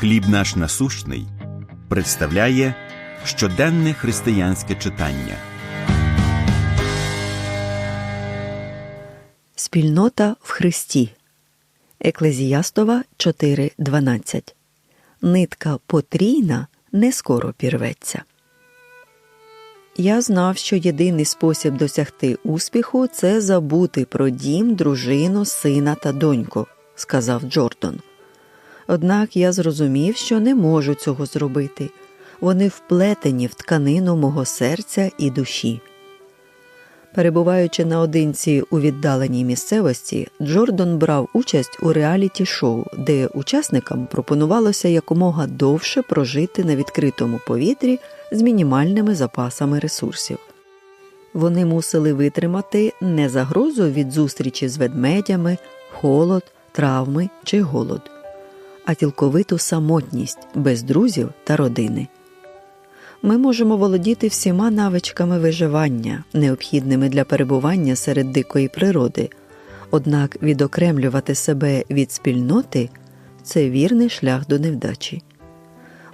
Хліб наш насущний представляє щоденне християнське читання. Спільнота в Христі. Еклезіастова 4.12. Нитка потрійна не скоро пірветься. Я знав, що єдиний спосіб досягти успіху це забути про дім, дружину, сина та доньку, сказав Джордан. Однак я зрозумів, що не можу цього зробити. Вони вплетені в тканину мого серця і душі. Перебуваючи наодинці у віддаленій місцевості, Джордан брав участь у реаліті шоу, де учасникам пропонувалося якомога довше прожити на відкритому повітрі з мінімальними запасами ресурсів. Вони мусили витримати не загрозу від зустрічі з ведмедями, холод, травми чи голод, а цілковиту самотність без друзів та родини ми можемо володіти всіма навичками виживання, необхідними для перебування серед дикої природи, однак відокремлювати себе від спільноти це вірний шлях до невдачі.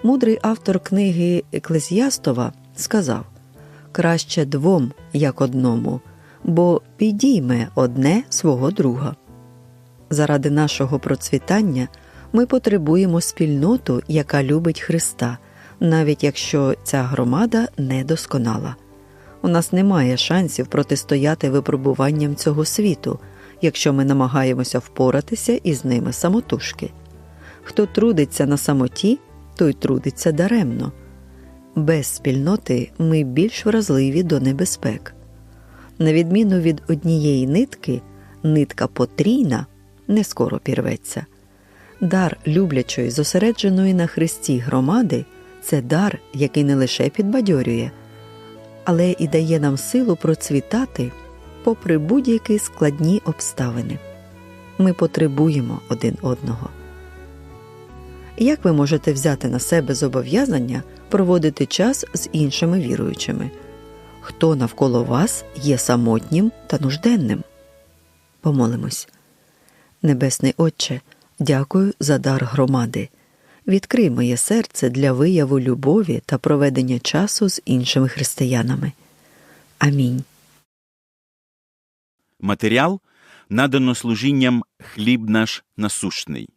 Мудрий автор книги Еклезіастова сказав краще двом, як одному, бо підійме одне свого друга. Заради нашого процвітання ми потребуємо спільноту, яка любить Христа навіть якщо ця громада недосконала. У нас немає шансів протистояти випробуванням цього світу, якщо ми намагаємося впоратися із ними самотужки. Хто трудиться на самоті, той трудиться даремно. Без спільноти ми більш вразливі до небезпек. На відміну від однієї нитки, нитка потрійна не скоро пірветься. Дар люблячої, зосередженої на Христі громади це дар, який не лише підбадьорює, але і дає нам силу процвітати попри будь-які складні обставини. Ми потребуємо один одного. Як ви можете взяти на себе зобов'язання проводити час з іншими віруючими? Хто навколо вас є самотнім та нужденним? Помолимось. Небесний Отче, дякую за дар громади. Відкрий моє серце для вияву любові та проведення часу з іншими християнами. Амінь. Матеріал надано служінням хліб наш насущний.